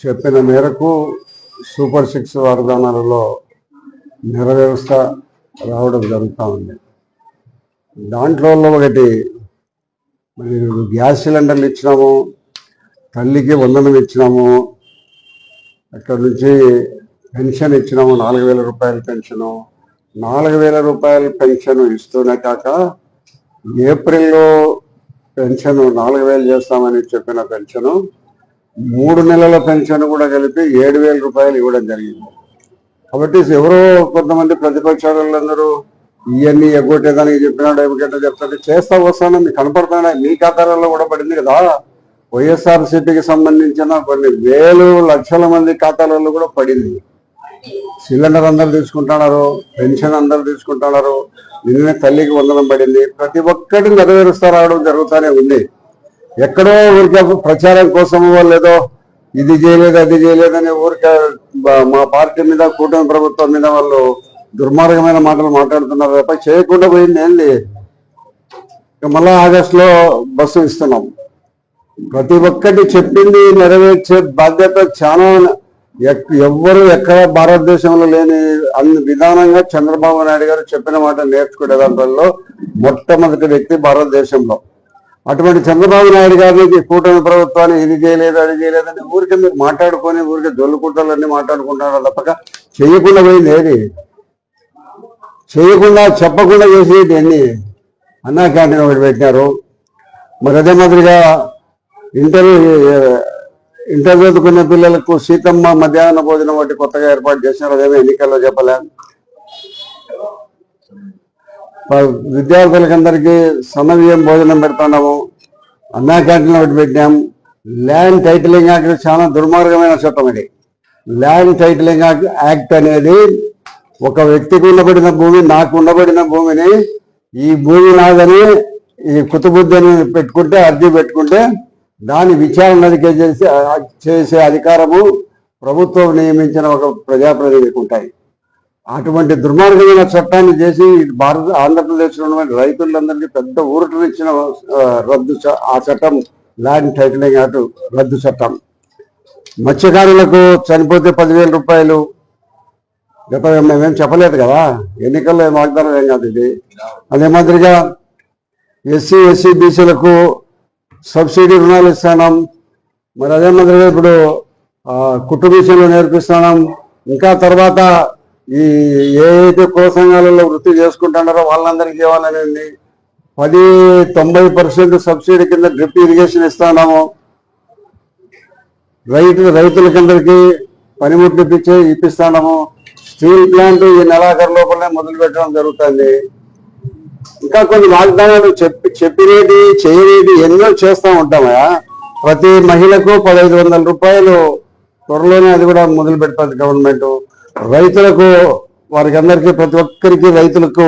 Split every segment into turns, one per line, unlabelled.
చెప్పిన మేరకు super six వాగ్దానాలలో నెరవేరుస్త రావడం జరుగుతూ ఉంది. దాంట్లో ఒకటి మరి గ్యాస్ సిలిండర్లు ఇచ్చినాము తల్లికి వందనం ఇచ్చినాము అక్కడ నుంచి పెన్షన్ ఇచ్చినాము నాలుగు వేల రూపాయల పెన్షను. నాలుగు వేల రూపాయల పెన్షన్ ఇస్తూనే కాక ఏప్రిల్లో పెన్షన్ నాలుగు వేలు చేస్తామని చెప్పిన పెన్షను మూడు నెలల పెన్షన్ కూడా కలిపి ఏడు వేల రూపాయలు ఇవ్వడం జరిగింది. కాబట్టి ఎవరో కొంతమంది ప్రతిపక్షాలందరూ ఇవన్నీ ఎగ్గొట్టేదానికి చెప్పినాడు ఏమిటంటే చెప్తాడు చేస్తా వస్తాను మీకు కనపడుతున్నాయి? మీ ఖాతాలలో కూడా పడింది కదా. వైఎస్ఆర్సీపీకి సంబంధించిన కొన్ని వేలు లక్షల మంది ఖాతాలలో కూడా పడింది. సిలిండర్ అందరు తీసుకుంటున్నారు పెన్షన్ అందరు తీసుకుంటున్నారు నిన్ననే తల్లికి వందనం పడింది. ప్రతి ఒక్కటి నెరవేరుస్తా రావడం జరుగుతూనే ఉంది. ఎక్కడో ఊరికే ప్రచారం కోసం లేదో ఇది చేయలేదు అది చేయలేదని ఊరికే మా పార్టీ మీద కూటమి ప్రభుత్వం మీద వాళ్ళు దుర్మార్గమైన మాటలు మాట్లాడుతున్నారు తప్ప చేయకుండా పోయింది ఏంది? మళ్ళా ఆగస్టులో బస్సు ఇస్తున్నాం. ప్రతి ఒక్కటి చెప్పింది నెరవేర్చే బాధ్యత చాలా ఎక్- ఎవ్వరు ఎక్కడ భారతదేశంలో లేని అన్ని విధానంగా చంద్రబాబు నాయుడు గారు చెప్పిన మాట నేర్చుకునే దాంట్లో మొట్టమొదటి వ్యక్తి భారతదేశంలో. అటువంటి చంద్రబాబు నాయుడు గారిని కూటమి ప్రభుత్వాన్ని ఇది చేయలేదు అది చేయలేదని ఊరికే మీరు మాట్లాడుకొని ఊరికే జొల్లుకుంటాలన్నీ మాట్లాడుకుంటారు తప్పక? చేయకుండా పోయింది ఏది? చేయకుండా చెప్పకుండా చేసేది అన్ని అన్నా క్యాంటీన్ ఒకటి పెట్టినారు. మరి అదే మాదిరిగా ఇంటర్ ఇంటర్ చదువుకునే పిల్లలకు సీతమ్మ మధ్యాహ్న భోజనం ఒకటి కొత్తగా ఏర్పాటు చేసినారు అదేమో ఎన్నికల్లో చెప్పలేము విద్యార్థులకందరికీ సమన్వయం భోజనం పెడుతున్నాము. అన్నా క్యాంటీన్ ఒకటి పెట్టినాం. ల్యాండ్ టైటిలింగ్ యాక్ట్ చాలా దుర్మార్గమైన చట్టం ఇది. ల్యాండ్ టైటిలింగ్ యాక్ట్ యాక్ట్ అనేది ఒక వ్యక్తికి ఉండబడిన భూమి నాకు ఉండబడిన భూమిని ఈ భూమి నాదని ఈ కుతుబుద్ధిని పెట్టుకుంటే అర్జీ పెట్టుకుంటే దాని విచారణ చేసే చేసే అధికారము ప్రభుత్వం నియమించిన ఒక ప్రజాప్రతినిధికి ఉంటాయి అటువంటి దుర్మార్గమైన చట్టాన్ని చేసి భారత ఆంధ్రప్రదేశ్లో ఉన్నటువంటి రైతులందరికీ పెద్ద ఊరటనిచ్చిన రద్దు చ- ఆ చట్టం ల్యాండ్ టైటిలింగ్ యాక్ట్ రద్దు చట్టం. మత్స్యకారులకు చనిపోతే పదివేల రూపాయలు. గత మేమేం చెప్పలేదు కదా? ఎన్నికల్లో వాగ్దానం ఏం కాదు ఇది. అదే మాదిరిగా ఎస్సీ ఎస్సీ బీసీలకు సబ్సిడీ రుణాలు ఇస్తున్నాం. మరి అదే మాదిరిగా ఇప్పుడు కుటుంబ కుటుంబీసులు నేర్పిస్తున్నాం. ఇంకా తర్వాత ఈ ఏదైతే అయితే కుల సంఘాలలో వృత్తి చేసుకుంటున్నారో వాళ్ళందరికీ ఇవ్వాలనేది పది తొంభై పర్సెంట్ సబ్సిడీ కింద డ్రిప్ ఇరిగేషన్ ఇస్తున్నాము. రైతు రైతులకందరికీ పనిముట్లు ఇప్పించే ఇప్పిస్తున్నాము. స్టీల్ ప్లాంట్ ఈ నెలాఖరు లోపలనే మొదలు పెట్టడం జరుగుతుంది. ఇంకా కొన్ని వాగ్దానాలు చెప్పి చెప్పినది చేయనేది ఎన్నో చేస్తూ ఉంటామా ప్రతి మహిళకు పదహైదు వందల రూపాయలు త్వరలోనే అది కూడా మొదలు పెడుతుంది గవర్నమెంట్. రైతులకు వారికి అందరికీ ప్రతి ఒక్కరికి రైతులకు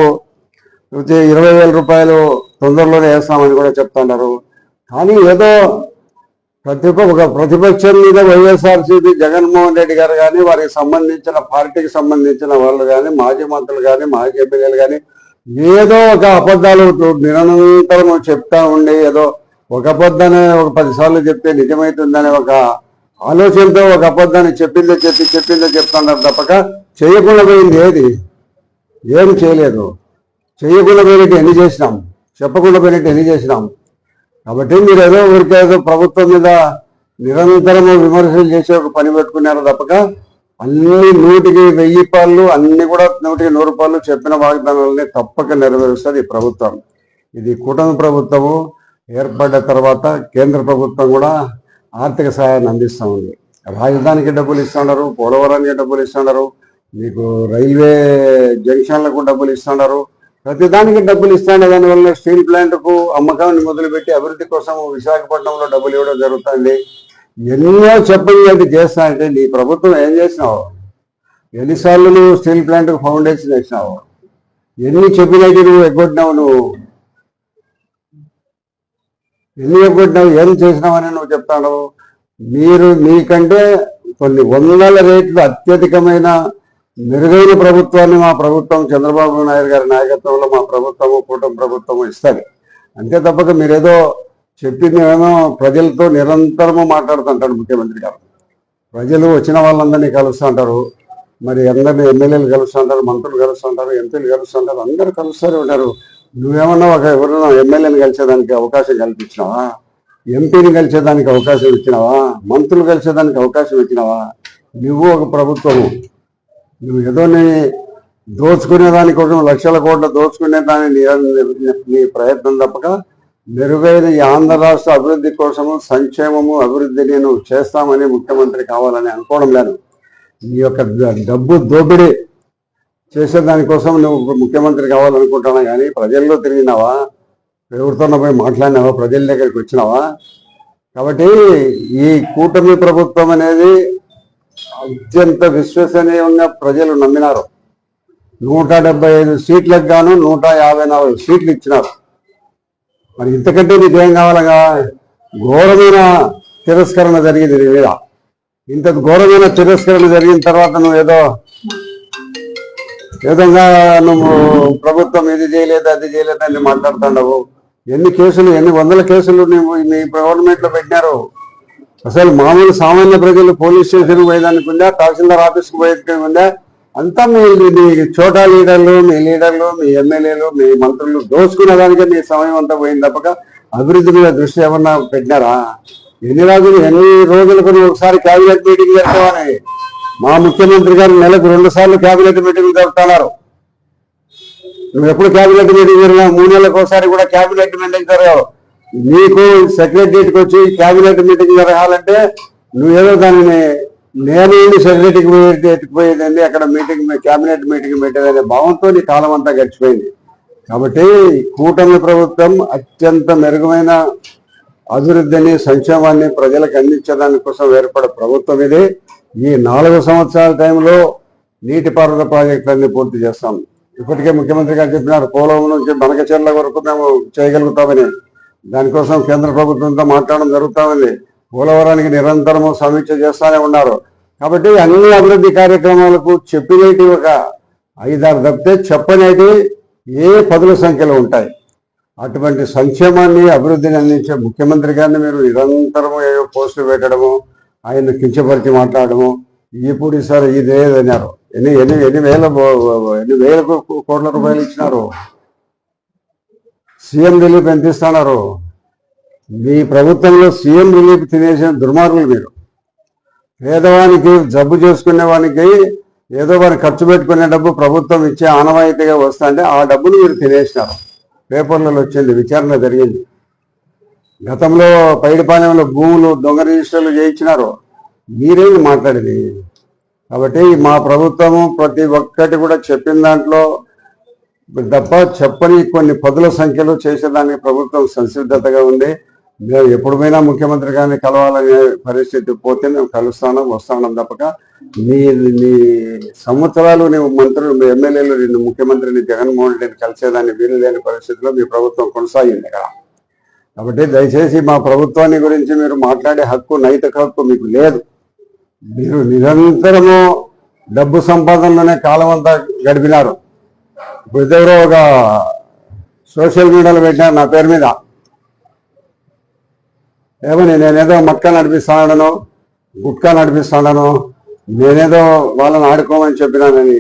ప్రతి ఇరవై వేల రూపాయలు తొందరలోనే వేస్తామని కూడా చెప్తున్నారు కానీ ఏదో ప్రతి ఒక్క- ఒక ప్రతిపక్షం మీద వైఎస్ఆర్సీపీ జగన్మోహన్ రెడ్డి గారు కానీ వారికి సంబంధించిన పార్టీకి సంబంధించిన వాళ్ళు కానీ మాజీ మంత్రులు కానీ మాజీ ఎమ్మెల్యేలు కానీ ఏదో ఒక అబద్ధాలు నిరంతరం చెప్తా ఉండి ఏదో ఒక అబద్ధాన్ని ఒక పదిసార్లు చెప్తే నిజమవుతుందనే ఒక ఆలోచనతో ఒక అబద్ధాన్ని చెప్పిందో చెప్పి చెప్పిందో చెప్తున్నారు తప్పక. చేయకుండా పోయింది ఏది? ఏం చేయలేదు. చేయకుండా పోయినట్టు ఎన్ని చేసినాం? చెప్పకుండా పోయినట్టు ఎన్ని చేసినాం? కాబట్టి మీరు ఏదో ఊరికే ఏదో ప్రభుత్వం మీద నిరంతరము విమర్శలు చేసి ఒక పని పెట్టుకున్నారు తప్పక. అన్ని నూటికి వెయ్యి పాళ్ళు అన్ని కూడా నూటికి నూరు పాళ్ళు చెప్పిన వాగ్దానాలని తప్పక నెరవేరుస్తుంది ఈ ప్రభుత్వం. ఇది కూటమి ప్రభుత్వము. ఏర్పడ్డ తర్వాత కేంద్ర ప్రభుత్వం కూడా ఆర్థిక సహాయాన్ని అందిస్తూ ఉంది. రాజధానికి డబ్బులు ఇస్తున్నారు పోలవరానికి డబ్బులు ఇస్తున్నారు మీకు రైల్వే జంక్షన్లకు డబ్బులు ఇస్తున్నారు ప్రతి దానికి డబ్బులు ఇస్తాను దానివల్ల స్టీల్ ప్లాంట్కు అమ్మకాన్ని మొదలుపెట్టి అభివృద్ధి కోసం విశాఖపట్నంలో డబ్బులు ఇవ్వడం జరుగుతుంది. ఎన్నో చెప్పని అది చేస్తా అంటే నీ ప్రభుత్వం ఏం చేసినావు? ఎన్నిసార్లు నువ్వు స్టీల్ ప్లాంట్కు ఫౌండేషన్ వేసినావు? ఎన్ని చెప్పినట్టు నువ్వు ఎగ్గొట్టినావు నువ్వు? ఎన్ని ఎగ్గొట్టినావు ఏం చేసినావని నువ్వు చెప్తాను మీరు మీకంటే కొన్ని వందల రేట్లు అత్యధికమైన మెరుగైన ప్రభుత్వాన్ని మా ప్రభుత్వం చంద్రబాబు నాయుడు గారి నాయకత్వంలో మా ప్రభుత్వము కూటమి ప్రభుత్వము ఇస్తుంది. అంతే తప్పక మీరేదో చెప్పిందేమో ప్రజలతో నిరంతరము మాట్లాడుతుంటాడు ముఖ్యమంత్రి గారు. ప్రజలు వచ్చిన వాళ్ళందరినీ కలుస్తుంటారు. మరి అందరినీ ఎమ్మెల్యేలు కలుస్తుంటారు మంత్రులు కలుస్తుంటారు ఎంపీలు కలుస్తుంటారు అందరూ కలుస్తూనే ఉంటారు. నువ్వేమన్నా ఒక ఎవరైనా ఎమ్మెల్యేని కలిసేదానికి అవకాశం కల్పించినావా? ఎంపీని కలిసేదానికి అవకాశం ఇచ్చినావా? మంత్రులు కలిసేదానికి అవకాశం ఇచ్చినావా? నువ్వు ఒక ప్రభుత్వము. నువ్వు ఏదో నీ దోచుకునే దానికోసం లక్షల కోట్లు దోచుకునే దాని నీ- ప్రయత్నం తప్పక మెరుగైన ఈ ఆంధ్ర రాష్ట్ర అభివృద్ధి కోసము సంక్షేమము అభివృద్ధి నేను చేస్తామని ముఖ్యమంత్రి కావాలని అనుకోవడం లేదు. నీ యొక్క డబ్బు దోపిడీ చేసే దానికోసం నువ్వు ముఖ్యమంత్రి కావాలనుకుంటున్నా కానీ ప్రజల్లో తిరిగినావా? ఎవరితోనో పోయి మాట్లాడినావా? ప్రజల దగ్గరికి వచ్చినావా? కాబట్టి ఈ కూటమి ప్రభుత్వం అనేది అత్యంత విశ్వసనీయంగా ప్రజలు నమ్మినారు. నూట డెబ్బై ఐదు సీట్లకు గాను నూట యాభై నాలుగు సీట్లు ఇచ్చినారు. మరి ఇంతకంటే నీకేం కావాలగా? ఘోరమైన తిరస్కరణ జరిగింది నీ మీద. ఇంత ఘోరమైన తిరస్కరణ జరిగిన తర్వాత నువ్వు ఏదో ఏదోగా నువ్వు ప్రభుత్వం ఇది చేయలేదు అది చేయలేదు అని మాట్లాడుతున్నావు. ఎన్ని కేసులు ఎన్ని వందల కేసులు నువ్వు మీ గవర్నమెంట్లో పెట్టినారు? అసలు మామూలు సామాన్య ప్రజలు పోలీస్ స్టేషన్ పోయేదానికి ఉందా? తహసీల్దార్ ఆఫీస్కి పోయేదానికి ఉందా? అంతా మీ మీ చోటా లీడర్లు మీ లీడర్లు మీ ఎమ్మెల్యేలు మీ మంత్రులు దోచుకునే దానికే మీ సమయం అంతా పోయింది తప్పక. అభివృద్ధి మీద దృష్టి ఏమన్నా పెట్టినారా? ఎన్ని రోజులు ఎన్ని రోజులకు ఒకసారి క్యాబినెట్ మీటింగ్ చేస్తామని మా ముఖ్యమంత్రి గారు నెలకు రెండు సార్లు కేబినెట్ మీటింగ్ జరుపుతున్నారు. నువ్వు ఎప్పుడు కేబినెట్ మీటింగ్ జరిగినా మూడు నెలలకు ఒకసారి కూడా కేబినెట్ మీటింగ్ జరగవు. నీకు సెక్రటరీకి వచ్చి కేబినెట్ మీటింగ్ జరగాలంటే నువ్వేదో దానిని నేను సెక్రటరీకి పోయేటికి పోయేదండి అక్కడ మీటింగ్ కేబినెట్ మీటింగ్ పెట్టేదనే భావంతో నీ కాలం అంతా గడిచిపోయింది. కాబట్టి కూటమి ప్రభుత్వం అత్యంత మెరుగైన అభివృద్ధిని సంక్షేమాన్ని ప్రజలకు అందించడానికి కోసం ఏర్పడే ప్రభుత్వం ఇది. ఈ నాలుగు సంవత్సరాల టైంలో నీటిపారుదల ప్రాజెక్టులన్నీ పూర్తి చేస్తాం. ఇప్పటికే ముఖ్యమంత్రి గారు చెప్పినారు పోలవరం నుంచి బనకచెర్ల వరకు మేము చేయగలుగుతామని. దానికోసం కేంద్ర ప్రభుత్వంతో మాట్లాడడం జరుగుతామని. పోలవరానికి నిరంతరము సమీక్ష చేస్తానే ఉన్నారు. కాబట్టి అన్ని అభివృద్ధి కార్యక్రమాలకు చెప్పినటి ఒక ఐదారు తప్పితే చెప్పనేటి ఏ పదుల సంఖ్యలో ఉంటాయి. అటువంటి సంక్షేమాన్ని అభివృద్ధిని అందించే ముఖ్యమంత్రి గారిని మీరు నిరంతరము ఏవో పోస్టులు పెట్టడము ఆయన కించపరిచి మాట్లాడము ఇప్పుడు సార్ ఇదేదన్నారు ఎన్ని ఎన్ని ఎన్ని వేల ఎన్ని వేల కోట్ల రూపాయలు ఇచ్చినారు. సీఎం రిలీఫ్ ఎంత ఇస్తున్నారు? మీ ప్రభుత్వంలో సీఎం రిలీఫ్ తినేసిన దుర్మార్గులు మీరు. పేదవానికి జబ్బు చేసుకునే వానికి ఏదో వారిని ఖర్చు పెట్టుకునే డబ్బు ప్రభుత్వం ఇచ్చే ఆనవాయితీగా వస్తుంటే ఆ డబ్బును మీరు తినేసినారు. పేపర్లలో వచ్చింది విచారణ జరిగింది. గతంలో పైడిపాలెంలో భూములు దొంగ రిజిస్టర్లు చేయించినారు. మీరేమి మాట్లాడేది. కాబట్టి మా ప్రభుత్వము ప్రతి ఒక్కటి కూడా చెప్పిన దాంట్లో తప్ప చెప్పని కొన్ని పదుల సంఖ్యలో చేసేదానికి ప్రభుత్వం సంసిద్ధతగా ఉంది. మేము ఎప్పుడు పోయినా ముఖ్యమంత్రి గారిని కలవాలనే పరిస్థితి పోతే మేము కలుస్తాను వస్తాను తప్పక. నీ నీ సంవత్సరాలు నీవు మంత్రులు మీ ఎమ్మెల్యేలు నిన్ను ముఖ్యమంత్రిని జగన్మోహన్ రెడ్డిని కలిసేదాన్ని వీలు లేని పరిస్థితిలో మీ ప్రభుత్వం కొనసాగింది కదా. కాబట్టి దయచేసి మా ప్రభుత్వాన్ని గురించి మీరు మాట్లాడే హక్కు నైతిక హక్కు మీకు లేదు. మీరు నిరంతరము డబ్బు సంపాదనలోనే కాలం అంతా గడిపినారు. ఇప్పుడు ఎవరో ఒక సోషల్ మీడియాలో పెట్టినారు నా పేరు మీద. ఏమని నేనేదో మక్క నడిపిస్తాడను గుట్కా నడిపిస్తాడను నేనేదో వాళ్ళని ఆడుకోమని చెప్పినానని.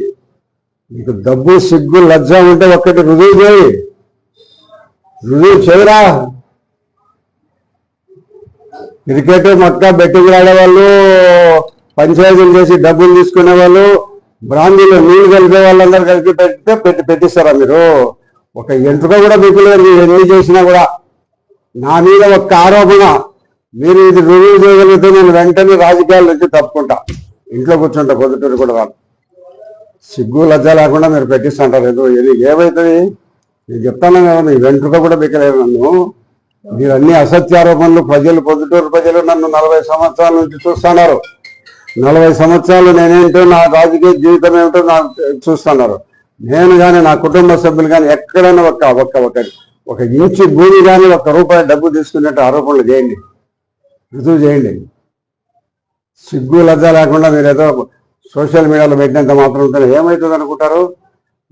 నీకు డబ్బు సిగ్గు లజ్జ ఉంటే ఒక్కటి రుజువు చేయి. రుజువు చేయరా? క్రికెట్ మొక్క బెట్టింగ్ ఆడేవాళ్ళు పంచాయతీలు చేసి డబ్బులు తీసుకునే వాళ్ళు బ్రాందీలో నీళ్ళు కలిపే వాళ్ళందరూ కలిపి పెడితే పెట్టి పెట్టిస్తారా మీరు? ఒక ఎంట్రుక కూడా మీకు లేదు మీరు ఎన్ని చేసినా కూడా. నా మీద ఒక్క ఆరోపణ మీరు ఇది రుజువు చేయగలిగితే నేను వెంటనే రాజకీయాల నుంచి తప్పుకుంటా. ఇంట్లో కూర్చుంటా పొద్దుటూరు కూడా రాను. సిగ్గు లజ్జ లేకుండా మీరు పెట్టిస్తుంటారు. ఏదో ఏది ఏమవుతుంది నేను చెప్తాను కదా మీ వెంట్రుక కూడా బిక్కలేదు నన్ను. మీరు అన్ని అసత్యారోపణలు ప్రజలు పొద్దుటూరు ప్రజలు నన్ను నలభై సంవత్సరాల నుంచి చూస్తున్నారు. నలభై సంవత్సరాలు నేనేంటో నా రాజకీయ జీవితం ఏమిటో నాకు చూస్తున్నారు. నేను కానీ నా కుటుంబ సభ్యులు కానీ ఎక్కడైనా ఒక ఒక్క ఒక ఒక ఇంచు భూమి కానీ ఒక్క రూపాయి డబ్బు తీసుకున్నట్టు ఆరోపణలు చేయండి. రుజువు చేయండి. సిగ్గు లజ్జ లేకుండా మీరు ఏదో సోషల్ మీడియాలో పెట్టినంత మాత్రం ఏమవుతుంది అనుకుంటారు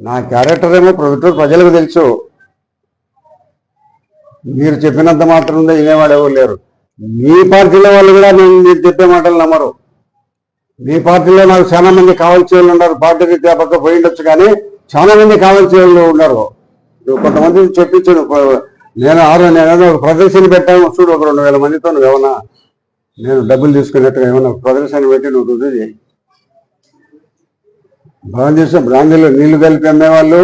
నా క్యారెక్టర్ ఏమో ప్రభుత్వం ప్రజలకు తెలుసు. మీరు చెప్పినంత మాత్రం ఉందే వినేవాడు ఎవరు లేరు. మీ పార్టీలో వాళ్ళు కూడా నేను మీరు చెప్పే మాటలు నమ్మరు. మీ పార్టీలో నాకు చాలా మంది కావాల్సి వాళ్ళు ఉన్నారు. పార్టీ రీత్యా పక్క పోయి ఉండొచ్చు కానీ చాలా మంది కావాల్సిన వాళ్ళు ఉన్నారు. నువ్వు కొంతమంది చెప్పించు నేను ఆరు నేను ఒక ప్రదర్శన పెట్టాను చూడు ఒక రెండు వేల మందితో నువ్వు ఏమన్నా నేను డబ్బులు తీసుకున్నట్టుగా ఏమన్నా ప్రదర్శన పెట్టి నువ్వు రుజువు చేయి. భారతదేశం బ్రాందీలో నీళ్ళు కలిపి అమ్మేవాళ్ళు.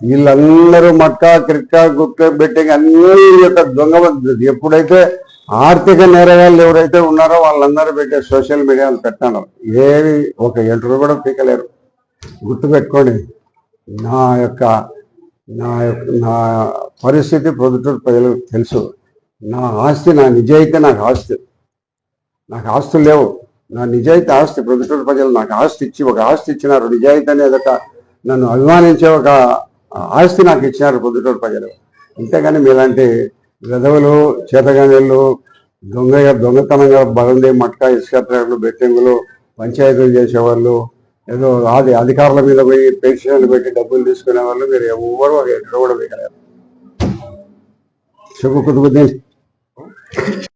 వీళ్ళందరూ మట్కా క్రిక్కా గుట్క బెట్టింగ్ అన్ని యొక్క దొంగ ఎప్పుడైతే ఆర్థిక నేరగాళ్ళు ఎవరైతే ఉన్నారో వాళ్ళందరూ పెట్టే సోషల్ మీడియాలు పెట్టాను ఏవి ఒక ఎంటర్ కూడా పీకలేరు. గుర్తుపెట్టుకోండి నా యొక్క నా యొక్క నా పరిస్థితి ప్రొద్దుటూరు ప్రజలకు తెలుసు. నా ఆస్తి నా నిజాయితీ నాకు ఆస్తి. నాకు ఆస్తులు లేవు. నా నిజాయితీ ఆస్తి. ప్రొద్దుటూరు ప్రజలు నాకు ఆస్తి ఇచ్చి ఒక ఆస్తి ఇచ్చినారు. నిజాయితీ అనేది ఒక నన్ను అభిమానించే ఒక ఆస్తి నాకు ఇచ్చినారు పొద్దుటూరు ప్రజలు. అంతేగాని మీలాంటి విధవులు చేతగానేళ్ళు దొంగ దొంగతనంగా బలండి మట్కా ఇసుక బెట్టింగులు పంచాయతీలు చేసేవాళ్ళు ఏదో అది అధికారుల మీద పోయి పెన్షన్లు పెట్టి డబ్బులు తీసుకునే వాళ్ళు మీరు ఎవరు ఎక్కడ కూడా దిగలేరు శుభ కుతుకుద్ది